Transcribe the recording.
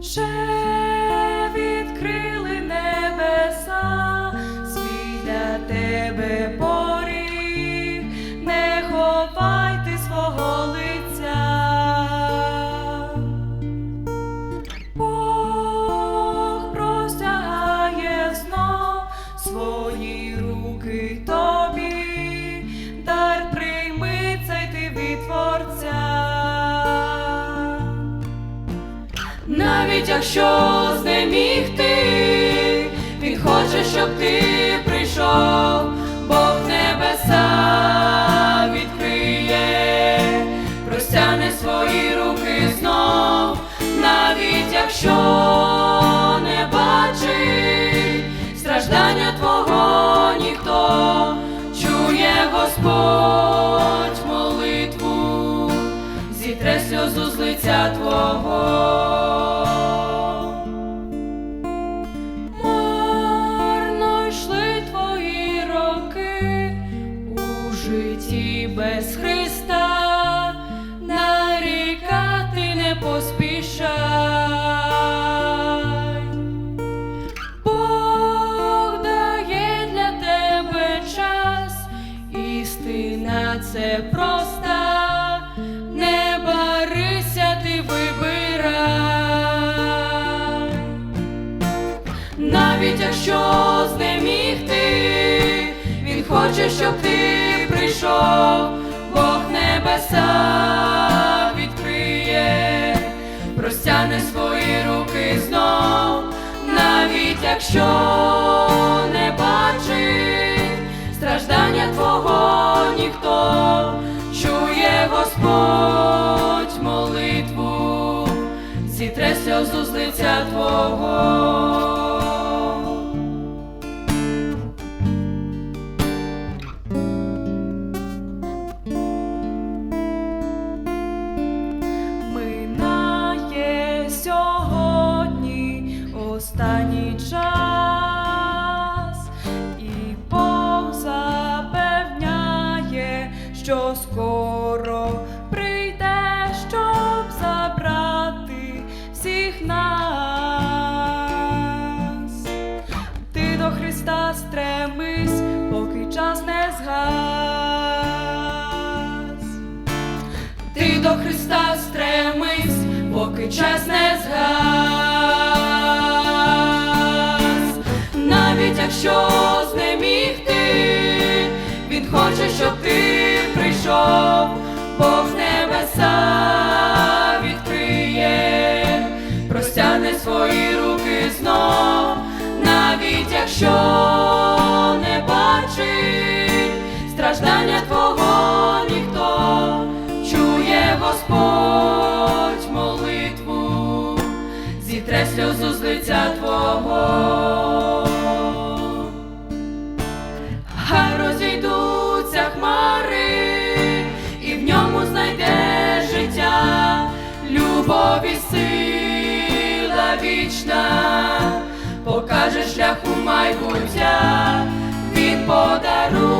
Ще Навіть якщо знеміг ти, він хоче, щоб ти прийшов, Бог небеса відкриє, простягне свої руки знов, навіть якщо не бачить страждання твого ніхто, чує Господь житті без Христа, нарікати не поспішай. Бог дає для тебе час, істина це проста, не барися, ти вибирай. Навіть якщо знеміг ти, він хоче, щоб ти прийшов, Бог небеса відкриє, простягне свої руки знов, навіть якщо не бачить страждання твого ніхто, чує Господь молитву, зітре сльозу з лиця твого. Останній час, і Бог запевняє, що скоро прийде, щоб забрати всіх нас. Ти до Христа стремись, поки час не згас. Ти до Христа стремись, поки час не згас. Якщо знеміг ти, він хоче, щоб ти прийшов, Бог небеса відкриє, простягне свої руки знов, навіть якщо не бачить страждання твого ніхто, чує Господь молитву, зітре сльозу з лиця твого. Любов і сила вічна, покаже шляху майбуття, він подарує